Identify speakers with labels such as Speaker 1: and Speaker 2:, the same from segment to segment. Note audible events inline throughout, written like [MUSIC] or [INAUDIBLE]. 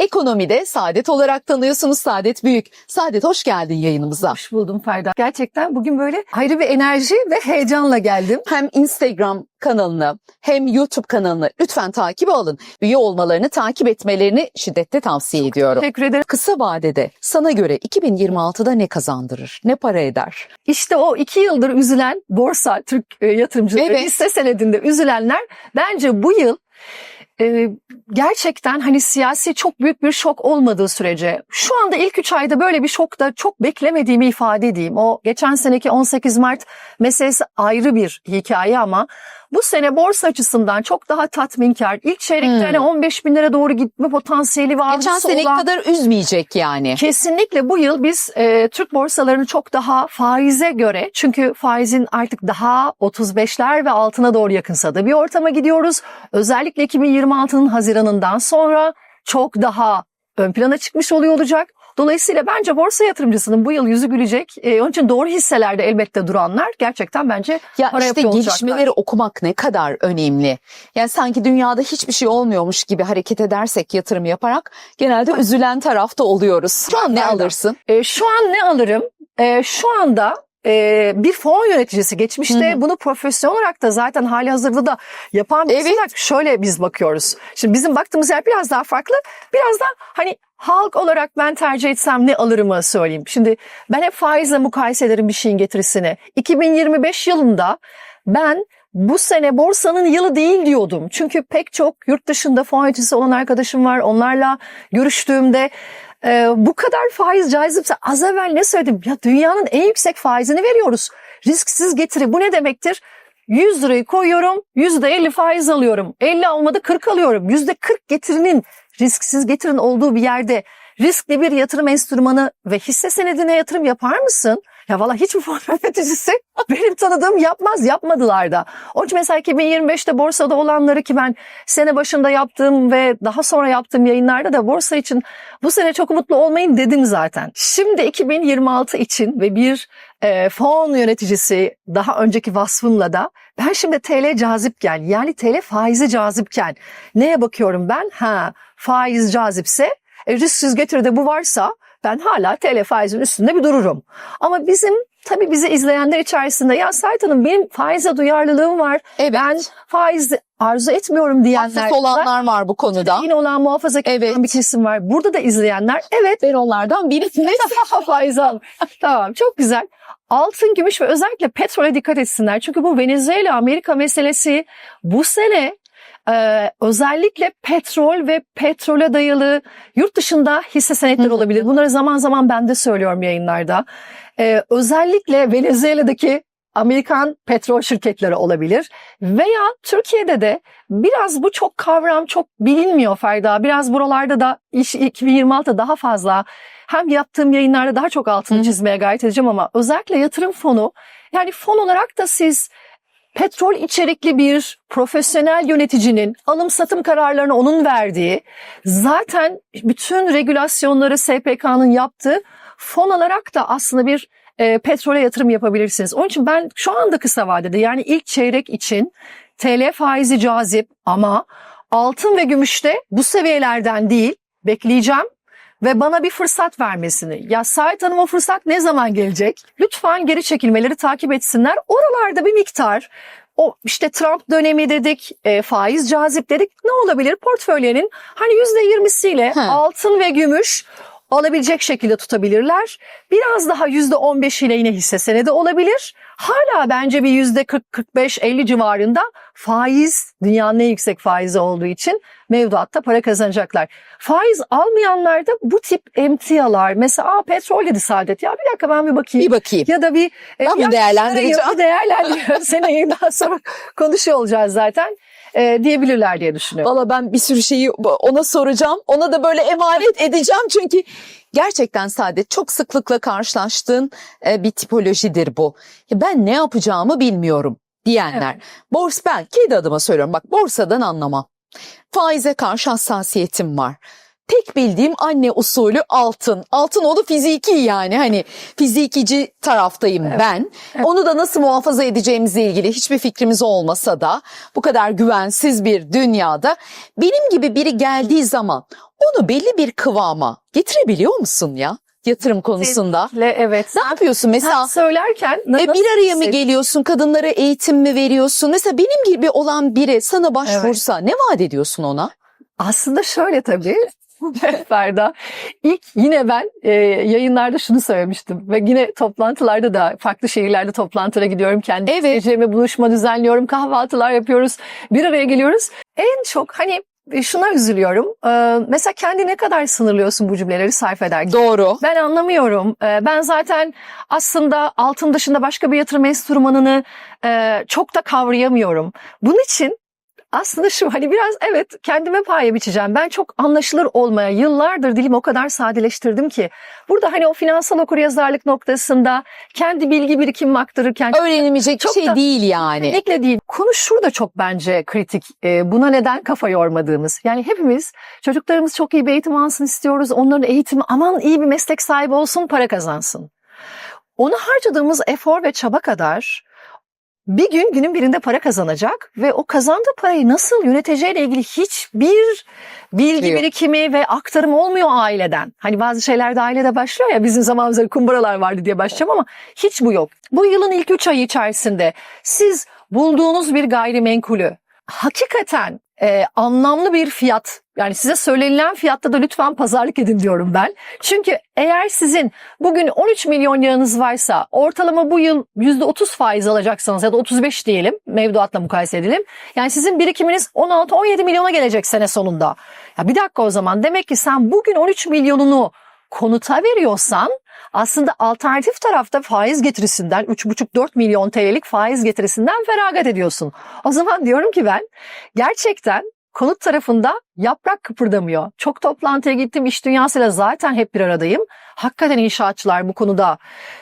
Speaker 1: Ekonomide Saadet olarak tanıyorsunuz. Saadet Büyük. Saadet hoş geldin yayınımıza.
Speaker 2: Hoş buldum Ferda. Gerçekten bugün böyle ayrı bir enerji ve heyecanla geldim.
Speaker 1: Hem Instagram kanalını hem YouTube kanalını lütfen takip alın. Üye olmalarını takip etmelerini şiddetle tavsiye ediyorum.
Speaker 2: Teşekkür ederim.
Speaker 1: Kısa vadede sana göre 2026'da ne kazandırır? Ne para eder?
Speaker 2: İşte o iki yıldır üzülen borsa, Türk e, yatırımcıları,
Speaker 1: Evet.
Speaker 2: hisse senedinde üzülenler bence bu yıl e, gerçekten hani siyasi çok büyük bir şok olmadığı sürece şu anda ilk 3 ayda böyle bir şok da çok beklemediğimi ifade edeyim. O geçen seneki 18 Mart meselesi ayrı bir hikaye ama bu sene borsa açısından çok daha tatminkar. İlk çeyrekte
Speaker 1: Hmm.
Speaker 2: hani 15 bin lira doğru gitme potansiyeli var.
Speaker 1: Geçen seneki kadar üzmeyecek yani.
Speaker 2: Kesinlikle bu yıl biz e, Türk borsalarını çok daha faize göre çünkü faizin artık daha 35'ler ve altına doğru yakınsadığı bir ortama gidiyoruz. Özellikle 2026'nın Haziran'ından sonra çok daha ön plana çıkmış oluyor olacak. Dolayısıyla bence borsa yatırımcısının bu yıl yüzü gülecek. E, onun için doğru hisselerde elbette duranlar gerçekten bence
Speaker 1: Ya
Speaker 2: para
Speaker 1: işte
Speaker 2: yapıyor olacaklar.
Speaker 1: gelişmeleri okumak ne kadar önemli. Yani sanki dünyada hiçbir şey olmuyormuş gibi hareket edersek yatırım yaparak genelde üzülen tarafta oluyoruz. Şu an ne alırsın?
Speaker 2: E, şu an ne alırım? E, şu anda e, bir fon yöneticisi geçmişte
Speaker 1: Hı hı.
Speaker 2: bunu profesyonel olarak da zaten hali hazırda da yapan birisi
Speaker 1: Evet.
Speaker 2: olarak şöyle biz bakıyoruz. Şimdi bizim baktığımız yer biraz daha farklı. Biraz da hani halk olarak ben tercih etsem ne alırımı söyleyeyim. Şimdi ben hep faizle mukayese ederim bir şeyin getirisini. 2025 yılında ben bu sene borsanın yılı değil diyordum. Çünkü pek çok yurt dışında fon yöneticisi olan arkadaşım var. Onlarla görüştüğümde e, bu kadar faiz caizipse az evvel ne söyledim? Ya dünyanın en yüksek faizini veriyoruz. Risksiz getiri bu ne demektir? 100 lirayı koyuyorum, %50 faiz alıyorum. 50 olmadı 40 alıyorum. %40 getirinin risksiz getirin olduğu bir yerde riskli bir yatırım enstrümanı ve hisse senedine yatırım yapar mısın? Ya valla hiçbir fon [LAUGHS] yöneticisi benim tanıdığım yapmaz, yapmadılar da. Onun için mesela 2025'te borsada olanları ki ben sene başında yaptığım ve daha sonra yaptığım yayınlarda da borsa için bu sene çok umutlu olmayın dedim zaten. Şimdi 2026 için ve bir e, fon yöneticisi daha önceki vasfımla da ben şimdi TL cazipken yani TL faizi cazipken neye bakıyorum ben? Ha faiz cazipse e, risksiz getiride bu varsa ben hala TL faizin üstünde bir dururum. Ama bizim tabii bizi izleyenler içerisinde ya Sait Hanım benim faize duyarlılığım var.
Speaker 1: Evet.
Speaker 2: Ben faiz arzu etmiyorum diyenler.
Speaker 1: Hassas olanlar var bu konuda.
Speaker 2: Yine olan muhafazakar
Speaker 1: Evet.
Speaker 2: bir kesim var. Burada da izleyenler evet
Speaker 1: Ben onlardan birisiniz. [LAUGHS]
Speaker 2: faiz al. tamam çok güzel. Altın, gümüş ve özellikle petrole dikkat etsinler. Çünkü bu Venezuela Amerika meselesi bu sene e, özellikle petrol ve petrole dayalı yurt dışında hisse senetleri olabilir. Bunları zaman zaman ben de söylüyorum yayınlarda. E, özellikle Venezuela'daki Amerikan petrol şirketleri olabilir veya Türkiye'de de biraz bu çok kavram çok bilinmiyor Ferda. Biraz buralarda da iş 2026'da daha fazla hem yaptığım yayınlarda daha çok altını çizmeye gayret edeceğim ama özellikle yatırım fonu yani fon olarak da siz petrol içerikli bir profesyonel yöneticinin alım satım kararlarını onun verdiği zaten bütün regülasyonları SPK'nın yaptığı fon olarak da aslında bir e, petrole yatırım yapabilirsiniz. Onun için ben şu anda kısa vadede yani ilk çeyrek için TL faizi cazip ama altın ve gümüşte bu seviyelerden değil bekleyeceğim ve bana bir fırsat vermesini. Ya Sait Hanım o fırsat ne zaman gelecek? Lütfen geri çekilmeleri takip etsinler. Oralarda bir miktar o işte Trump dönemi dedik, e, faiz cazip dedik. Ne olabilir? Portföylerinin hani yüzde yirmisiyle altın ve gümüş alabilecek şekilde tutabilirler. Biraz daha yüzde on beş ile yine hisse senedi olabilir. Hala bence bir yüzde 40-45-50 civarında faiz dünyanın en yüksek faizi olduğu için mevduatta para kazanacaklar. Faiz almayanlar da bu tip emtialar mesela Aa, petrol dedi Saadet ya bir dakika ben bir bakayım.
Speaker 1: Bir bakayım.
Speaker 2: Ya da bir e,
Speaker 1: Ben
Speaker 2: ya
Speaker 1: değerlendireceğim.
Speaker 2: Bir değerlendiriyorum. [LAUGHS] Seneyi daha sonra konuşuyor olacağız zaten. E, diyebilirler diye düşünüyorum.
Speaker 1: Valla ben bir sürü şeyi ona soracağım. Ona da böyle emanet edeceğim çünkü gerçekten Saadet çok sıklıkla karşılaştığın e, bir tipolojidir bu. Ya ben ne yapacağımı bilmiyorum diyenler. Bors ben kendi adıma söylüyorum bak borsadan anlamam. Faize karşı hassasiyetim var. Tek bildiğim anne usulü altın. Altın onu fiziki yani hani fizikici taraftayım ben. Onu da nasıl muhafaza edeceğimizle ilgili hiçbir fikrimiz olmasa da bu kadar güvensiz bir dünyada benim gibi biri geldiği zaman onu belli bir kıvama getirebiliyor musun ya yatırım konusunda?
Speaker 2: Le, evet.
Speaker 1: Ne yapıyorsun mesela?
Speaker 2: Sen söylerken
Speaker 1: E, bir araya mı geliyorsun? Kadınlara eğitim mi veriyorsun? Mesela benim gibi olan biri sana başvursa ne vaat ediyorsun ona?
Speaker 2: Aslında şöyle tabii. [LAUGHS] Ferda. İlk yine ben e, yayınlarda şunu söylemiştim ve yine toplantılarda da farklı şehirlerde toplantılara gidiyorum. Kendi
Speaker 1: Evet.
Speaker 2: buluşma düzenliyorum, kahvaltılar yapıyoruz, bir araya geliyoruz. En çok hani e, şuna üzülüyorum. E, mesela kendi ne kadar sınırlıyorsun bu cümleleri sarf ederken?
Speaker 1: Doğru.
Speaker 2: Ben anlamıyorum. Ee, Ben zaten aslında altın dışında başka bir yatırım enstrümanını e, çok da kavrayamıyorum. Bunun için aslında şu hani biraz evet kendime paye biçeceğim. Ben çok anlaşılır olmaya yıllardır dilimi o kadar sadeleştirdim ki. Burada hani o finansal okuryazarlık noktasında kendi bilgi birikimimi aktarırken
Speaker 1: Öğrenilmeyecek
Speaker 2: Çok
Speaker 1: şey
Speaker 2: da-
Speaker 1: değil yani.
Speaker 2: Kesinlikle değil. Konu şurada çok bence kritik. Ee, buna neden kafa yormadığımız. Yani hepimiz çocuklarımız çok iyi bir eğitim alsın istiyoruz. Onların eğitimi aman iyi bir meslek sahibi olsun, para kazansın. Ona harcadığımız efor ve çaba kadar bir gün günün birinde para kazanacak ve o kazandığı parayı nasıl yöneteceğiyle ilgili hiçbir bilgi
Speaker 1: Yok.
Speaker 2: birikimi ve aktarım olmuyor aileden. Hani bazı şeyler de ailede başlıyor ya bizim zamanımızda kumbaralar vardı diye başlayacağım ama hiç bu yok. Bu yılın ilk 3 ayı içerisinde siz bulduğunuz bir gayrimenkulü hakikaten e, anlamlı bir fiyat yani size söylenilen fiyatta da lütfen pazarlık edin diyorum ben. Çünkü eğer sizin bugün 13 milyon liranız varsa ortalama bu yıl %30 faiz alacaksanız ya da 35 diyelim mevduatla mukayese edelim. Yani sizin birikiminiz 16-17 milyona gelecek sene sonunda. Ya bir dakika o zaman demek ki sen bugün 13 milyonunu konuta veriyorsan aslında alternatif tarafta faiz getirisinden 3,5-4 milyon TL'lik faiz getirisinden feragat ediyorsun. O zaman diyorum ki ben gerçekten konut tarafında yaprak kıpırdamıyor. Çok toplantıya gittim iş dünyasıyla zaten hep bir aradayım. Hakikaten inşaatçılar bu konuda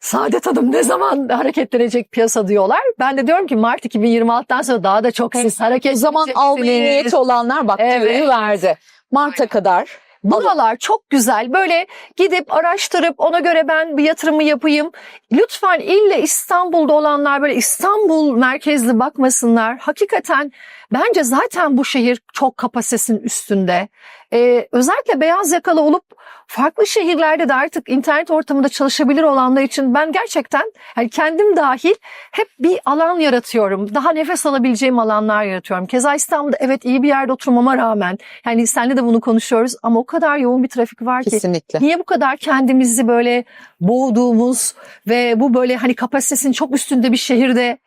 Speaker 2: Saadet Hanım ne zaman hareketlenecek piyasa diyorlar. Ben de diyorum ki Mart 2026'dan sonra daha da çok siz hareket
Speaker 1: O zaman almaya niyeti olanlar bak
Speaker 2: Evet.
Speaker 1: verdi. Mart'a kadar.
Speaker 2: Buralar çok güzel. Böyle gidip araştırıp ona göre ben bir yatırımı yapayım. Lütfen ille İstanbul'da olanlar böyle İstanbul merkezli bakmasınlar. Hakikaten bence zaten bu şehir çok kapasitesinin üstünde. Ee, özellikle beyaz yakalı olup farklı şehirlerde de artık internet ortamında çalışabilir olanlar için ben gerçekten yani kendim dahil hep bir alan yaratıyorum. Daha nefes alabileceğim alanlar yaratıyorum. Keza İstanbul'da evet iyi bir yerde oturmama rağmen yani seninle de bunu konuşuyoruz ama o kadar yoğun bir trafik var ki
Speaker 1: Kesinlikle.
Speaker 2: Niye bu kadar kendimizi böyle boğduğumuz ve bu böyle hani kapasitesinin çok üstünde bir şehirde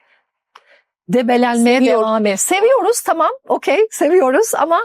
Speaker 2: debelenmeye
Speaker 1: Seviyorum.
Speaker 2: devam et. Seviyoruz tamam okey seviyoruz ama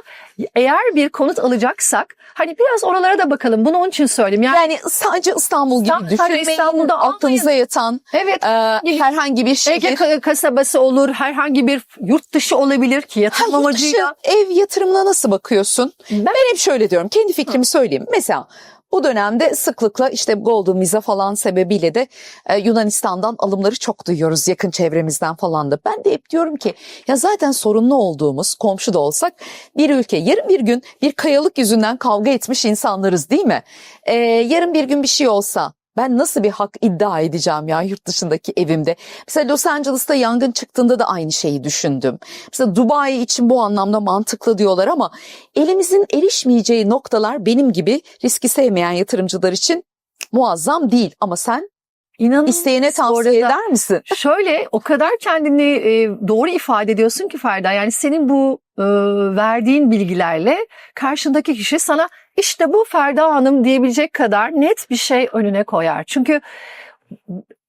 Speaker 2: eğer bir konut alacaksak hani biraz oralara da bakalım. Bunu onun için söyledim. Yani,
Speaker 1: Yani sadece İstanbul gibi
Speaker 2: Sadece
Speaker 1: düşünmeyin.
Speaker 2: İstanbul'da
Speaker 1: aklınıza yatan
Speaker 2: evet
Speaker 1: e, herhangi bir şehir.
Speaker 2: Ege ka- kasabası olur herhangi bir yurt dışı olabilir ki
Speaker 1: Ha,
Speaker 2: yatırım
Speaker 1: yurt
Speaker 2: amacıyla.
Speaker 1: dışı ev yatırımına nasıl bakıyorsun?
Speaker 2: Ben-
Speaker 1: Ben hep şöyle diyorum. Kendi fikrimi söyleyeyim. Mesela bu dönemde sıklıkla işte Golden Visa falan sebebiyle de e, Yunanistan'dan alımları çok duyuyoruz yakın çevremizden falan da. Ben de hep diyorum ki ya zaten sorunlu olduğumuz komşu da olsak bir ülke yarın bir gün bir kayalık yüzünden kavga etmiş insanlarız değil mi? E, yarın bir gün bir şey olsa ben nasıl bir hak iddia edeceğim ya yurt dışındaki evimde? Mesela Los Angeles'ta yangın çıktığında da aynı şeyi düşündüm. Mesela Dubai için bu anlamda mantıklı diyorlar ama elimizin erişmeyeceği noktalar benim gibi riski sevmeyen yatırımcılar için muazzam değil. Ama sen
Speaker 2: İnanın
Speaker 1: isteyene tavsiye eder misin? [LAUGHS]
Speaker 2: Şöyle o kadar kendini e, doğru ifade ediyorsun ki Ferda. Yani senin bu e, verdiğin bilgilerle karşındaki kişi sana işte bu Ferda Hanım diyebilecek kadar net bir şey önüne koyar. Çünkü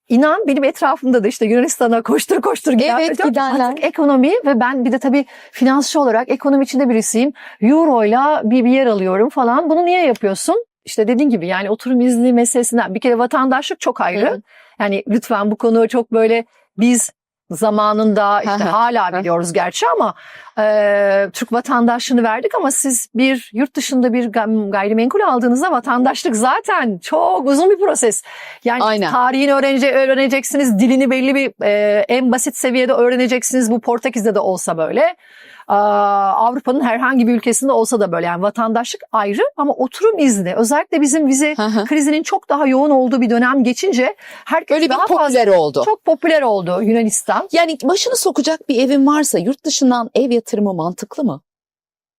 Speaker 2: inan benim etrafımda da işte Yunanistan'a koştur koştur giden
Speaker 1: Evet, gidenler.
Speaker 2: artık ekonomi ve ben bir de tabii finansçı olarak ekonomi içinde birisiyim. Euro'yla bir, bir yer alıyorum falan. Bunu niye yapıyorsun? İşte dediğin gibi yani oturum izni meselesinden bir kere vatandaşlık çok ayrı. Yani lütfen bu konu çok böyle biz zamanında işte hala biliyoruz gerçi ama e, Türk vatandaşlığını verdik ama siz bir yurt dışında bir gay- gayrimenkul aldığınızda vatandaşlık zaten çok uzun bir proses. Yani
Speaker 1: Aynen.
Speaker 2: tarihini öğrenece, öğreneceksiniz, dilini belli bir e, en basit seviyede öğreneceksiniz. Bu Portekiz'de de olsa böyle. Avrupa'nın herhangi bir ülkesinde olsa da böyle yani vatandaşlık ayrı ama oturum izni özellikle bizim vize
Speaker 1: Hı hı.
Speaker 2: krizinin çok daha yoğun olduğu bir dönem geçince herkes
Speaker 1: Öyle bir
Speaker 2: daha fazla
Speaker 1: popüler oldu.
Speaker 2: çok popüler oldu Yunanistan.
Speaker 1: Yani başını sokacak bir evin varsa yurt dışından ev yatırımı mantıklı mı?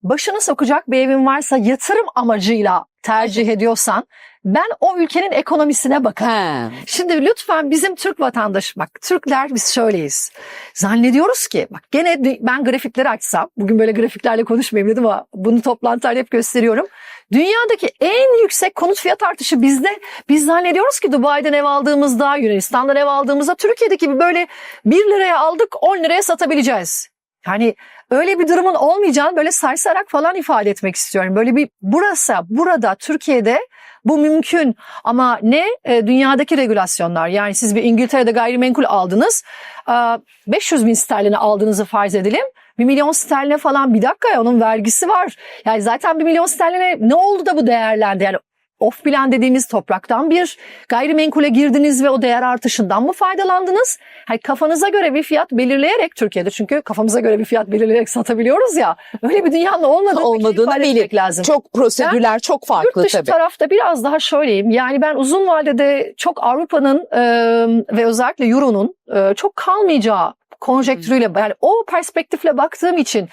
Speaker 2: başını sokacak bir evin varsa yatırım amacıyla tercih ediyorsan ben o ülkenin ekonomisine bakarım.
Speaker 1: He.
Speaker 2: Şimdi lütfen bizim Türk vatandaşı bak Türkler biz şöyleyiz. Zannediyoruz ki bak gene ben grafikleri açsam bugün böyle grafiklerle konuşmayayım dedim ama bunu toplantılarda hep gösteriyorum. Dünyadaki en yüksek konut fiyat artışı bizde. Biz zannediyoruz ki Dubai'den ev aldığımızda, Yunanistan'dan ev aldığımızda Türkiye'deki gibi böyle 1 liraya aldık 10 liraya satabileceğiz. Yani öyle bir durumun olmayacağını böyle sarsarak falan ifade etmek istiyorum. Böyle bir burası, burada Türkiye'de bu mümkün ama ne e, dünyadaki regülasyonlar yani siz bir İngiltere'de gayrimenkul aldınız e, 500 bin sterline aldığınızı farz edelim. 1 milyon sterline falan bir dakika ya onun vergisi var. Yani zaten 1 milyon sterline ne oldu da bu değerlendi? Yani off plan dediğimiz topraktan bir gayrimenkule girdiniz ve o değer artışından mı faydalandınız? Hani kafanıza göre bir fiyat belirleyerek Türkiye'de çünkü kafamıza göre bir fiyat belirleyerek satabiliyoruz ya. Öyle bir dünyanın olmadığını,
Speaker 1: Olmadığını bilin.
Speaker 2: lazım.
Speaker 1: Çok prosedürler çok farklı
Speaker 2: Yurt dışı
Speaker 1: tabii.
Speaker 2: tarafta biraz daha şöyleyim. Yani ben uzun vadede çok Avrupa'nın e, ve özellikle Euro'nun e, çok kalmayacağı konjektürüyle yani o perspektifle baktığım için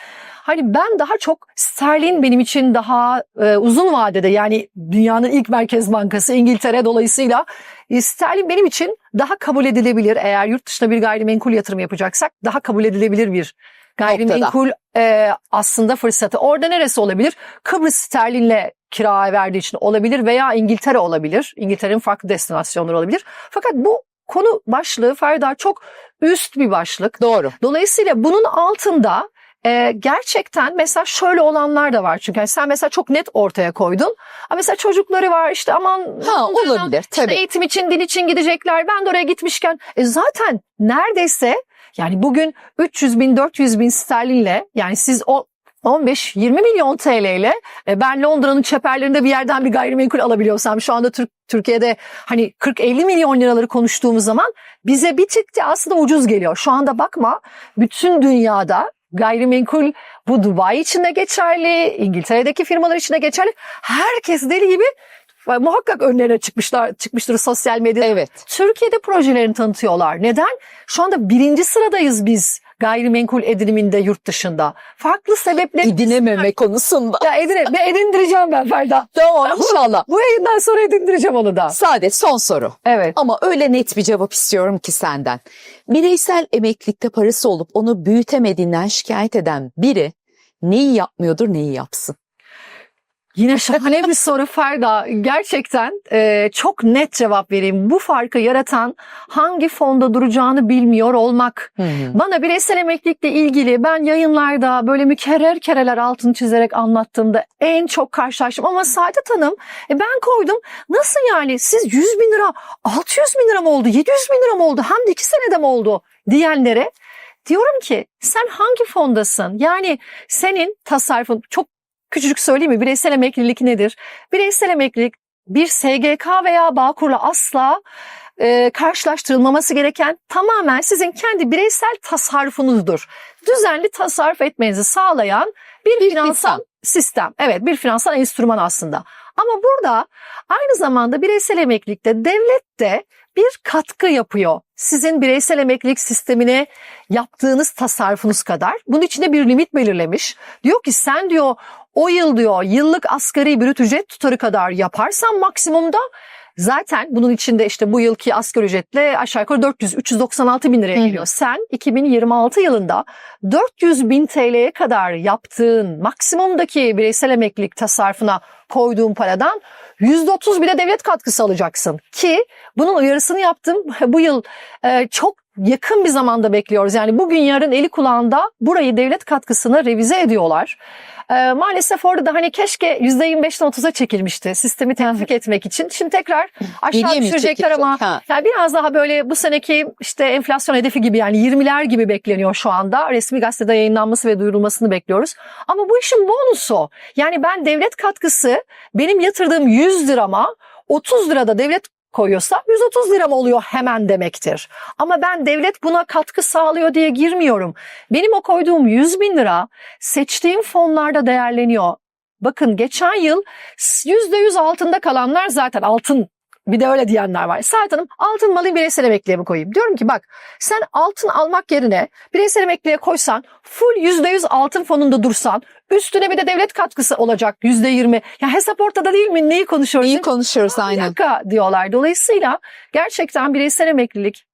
Speaker 2: hani ben daha çok sterlin benim için daha e, uzun vadede yani dünyanın ilk merkez bankası İngiltere dolayısıyla e, sterlin benim için daha kabul edilebilir eğer yurt dışına bir gayrimenkul yatırım yapacaksak daha kabul edilebilir bir gayrimenkul e, aslında fırsatı. Orada neresi olabilir? Kıbrıs sterlinle kiraya verdiği için olabilir veya İngiltere olabilir. İngiltere'nin farklı destinasyonları olabilir. Fakat bu konu başlığı Ferda çok üst bir başlık.
Speaker 1: Doğru.
Speaker 2: Dolayısıyla bunun altında e, gerçekten mesela şöyle olanlar da var. Çünkü hani sen mesela çok net ortaya koydun. Ama mesela çocukları var işte aman
Speaker 1: Ha olabilir
Speaker 2: işte
Speaker 1: tabii.
Speaker 2: eğitim için, dil için gidecekler. Ben de oraya gitmişken e zaten neredeyse yani bugün 300 bin, 400 bin sterlinle yani siz o 15-20 milyon TL ile e, ben Londra'nın çeperlerinde bir yerden bir gayrimenkul alabiliyorsam şu anda Türk Türkiye'de hani 40-50 milyon liraları konuştuğumuz zaman bize bir tık da aslında ucuz geliyor. Şu anda bakma bütün dünyada gayrimenkul bu Dubai için de geçerli, İngiltere'deki firmalar için de geçerli. Herkes deli gibi e, muhakkak önlerine çıkmışlar çıkmıştır sosyal medyada.
Speaker 1: Evet.
Speaker 2: Türkiye'de projelerini tanıtıyorlar. Neden? Şu anda birinci sıradayız biz gayrimenkul ediniminde yurt dışında. Farklı sebepler.
Speaker 1: Edinememe konusunda.
Speaker 2: Ya edine, ben edindireceğim ben Ferda.
Speaker 1: Tamam inşallah.
Speaker 2: Bu yayından sonra edindireceğim onu da.
Speaker 1: Saadet son soru.
Speaker 2: Evet.
Speaker 1: Ama öyle net bir cevap istiyorum ki senden. Bireysel emeklilikte parası olup onu büyütemediğinden şikayet eden biri neyi yapmıyordur neyi yapsın?
Speaker 2: Yine şahane bir soru Ferda. Gerçekten e, çok net cevap vereyim. Bu farkı yaratan hangi fonda duracağını bilmiyor olmak. Bana bireysel emeklilikle ilgili ben yayınlarda böyle mükerrer kereler altını çizerek anlattığımda en çok karşılaştım. Ama Saadet Hanım e, ben koydum. Nasıl yani siz 100 bin lira 600 bin lira mı oldu 700 bin lira mı oldu hem de 2 senede mi oldu diyenlere diyorum ki sen hangi fondasın? Yani senin tasarrufun çok küçücük söyleyeyim mi? Bireysel emeklilik nedir? Bireysel emeklilik bir SGK veya Bağkur'la asla e, karşılaştırılmaması gereken tamamen sizin kendi bireysel tasarrufunuzdur. Düzenli tasarruf etmenizi sağlayan bir,
Speaker 1: Bir
Speaker 2: finansal
Speaker 1: sistem.
Speaker 2: sistem. Evet bir finansal enstrüman aslında. Ama burada aynı zamanda bireysel emeklilikte devlet de bir katkı yapıyor. Sizin bireysel emeklilik sistemine yaptığınız tasarrufunuz kadar. Bunun içinde bir limit belirlemiş. Diyor ki sen diyor o yıl diyor yıllık asgari brüt ücret tutarı kadar yaparsan maksimumda zaten bunun içinde işte bu yılki asgari ücretle aşağı yukarı 400-396 bin liraya
Speaker 1: Hı hı.
Speaker 2: geliyor. Sen 2026 yılında 400 bin TL'ye kadar yaptığın maksimumdaki bireysel emeklilik tasarrufuna koyduğun paradan %30 bile devlet katkısı alacaksın. Ki bunun uyarısını yaptım. [LAUGHS] Bu yıl e, çok yakın bir zamanda bekliyoruz. Yani bugün yarın eli kulağında burayı devlet katkısını revize ediyorlar. E, maalesef orada da hani keşke %25'den 30'a çekilmişti sistemi tetkik etmek için. Şimdi tekrar [LAUGHS] aşağı
Speaker 1: Geriye
Speaker 2: düşürecekler ama
Speaker 1: Ha.
Speaker 2: yani biraz daha böyle bu seneki işte enflasyon hedefi gibi yani 20'ler gibi bekleniyor şu anda. Resmi gazetede yayınlanması ve duyurulmasını bekliyoruz. Ama bu işin bonusu yani ben devlet katkısı benim yatırdığım 100 lirama 30 lirada devlet koyuyorsa 130 lira mı oluyor hemen demektir. Ama ben devlet buna katkı sağlıyor diye girmiyorum. Benim o koyduğum 100 bin lira seçtiğim fonlarda değerleniyor. Bakın geçen yıl %100 altında kalanlar zaten altın bir de öyle diyenler var. Saat Hanım altın mı alayım bireysel emekliye mi koyayım? Diyorum ki bak sen altın almak yerine bireysel emekliye koysan full %100 altın fonunda dursan Üstüne bir de devlet katkısı olacak yüzde yirmi. Ya hesap ortada değil mi? Neyi konuşuyoruz?
Speaker 1: İyi konuşuyoruz aynen.
Speaker 2: dakika diyorlar. Dolayısıyla gerçekten bireysel emeklilik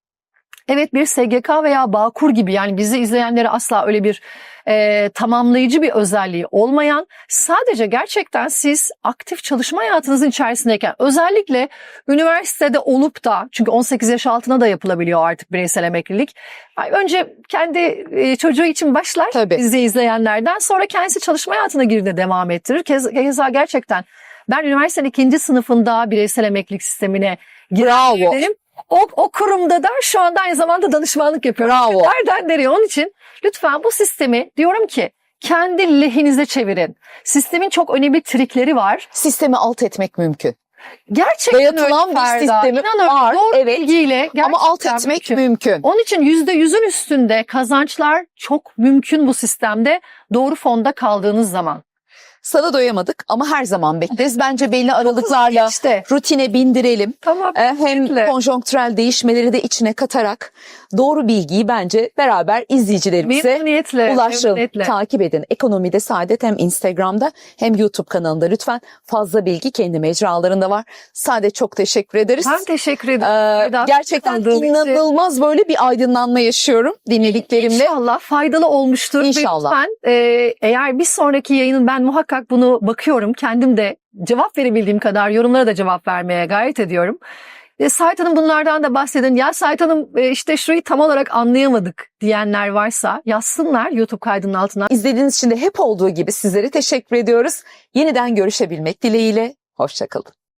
Speaker 2: evet bir SGK veya Bağkur gibi yani bizi izleyenlere asla öyle bir e, tamamlayıcı bir özelliği olmayan sadece gerçekten siz aktif çalışma hayatınızın içerisindeyken özellikle üniversitede olup da çünkü 18 yaş altına da yapılabiliyor artık bireysel emeklilik. Ay, Önce kendi e, çocuğu için başlar
Speaker 1: Tabii.
Speaker 2: bizi izleyenlerden sonra kendisi çalışma hayatına girdiğinde devam ettirir. Kez, keza gerçekten ben üniversitenin ikinci sınıfında bireysel emeklilik sistemine
Speaker 1: Bravo.
Speaker 2: O, o kurumda da şu anda aynı zamanda danışmanlık yapıyorum.
Speaker 1: Bravo.
Speaker 2: Nereden nereye? Onun için lütfen bu sistemi diyorum ki kendi lehinize çevirin. Sistemin çok önemli trikleri var.
Speaker 1: Sistemi alt etmek mümkün.
Speaker 2: Gerçekten
Speaker 1: Dayatılan
Speaker 2: öyle
Speaker 1: bir
Speaker 2: Ferda.
Speaker 1: sistemi
Speaker 2: İnanın
Speaker 1: var,
Speaker 2: Doğru
Speaker 1: evet.
Speaker 2: bilgiyle
Speaker 1: Ama alt etmek
Speaker 2: mümkün.
Speaker 1: mümkün.
Speaker 2: Onun için yüzde yüzün üstünde kazançlar çok mümkün bu sistemde doğru fonda kaldığınız zaman.
Speaker 1: Sana doyamadık ama her zaman bekleriz. Bence belli aralıklarla
Speaker 2: İşte
Speaker 1: rutine bindirelim.
Speaker 2: tamam.
Speaker 1: Ee, Hem
Speaker 2: Kesinlikle.
Speaker 1: konjonktürel değişmeleri de içine katarak doğru bilgiyi bence beraber izleyicilerimize
Speaker 2: Memnuniyetle.
Speaker 1: ulaştıralım.
Speaker 2: memnuniyetle.
Speaker 1: Takip edin. Ekonomide Saadet hem Instagram'da hem YouTube kanalında lütfen fazla bilgi kendi mecralarında var. Saadet çok teşekkür ederiz.
Speaker 2: Ben teşekkür ederim.
Speaker 1: Ee, gerçekten
Speaker 2: kaldığın için.
Speaker 1: inanılmaz böyle bir aydınlanma yaşıyorum dinlediklerimle.
Speaker 2: İnşallah faydalı olmuştur. Ve
Speaker 1: İnşallah.
Speaker 2: Lütfen e, eğer bir sonraki yayının ben muhakkak bunu bakıyorum. Kendim de cevap verebildiğim kadar yorumlara da cevap vermeye gayret ediyorum. E, Sait Hanım bunlardan da bahsedin. Ya Sait Hanım e, işte şurayı tam olarak anlayamadık diyenler varsa yazsınlar YouTube kaydının altına.
Speaker 1: İzlediğiniz için de hep olduğu gibi sizlere teşekkür ediyoruz. Yeniden görüşebilmek dileğiyle. Hoşçakalın.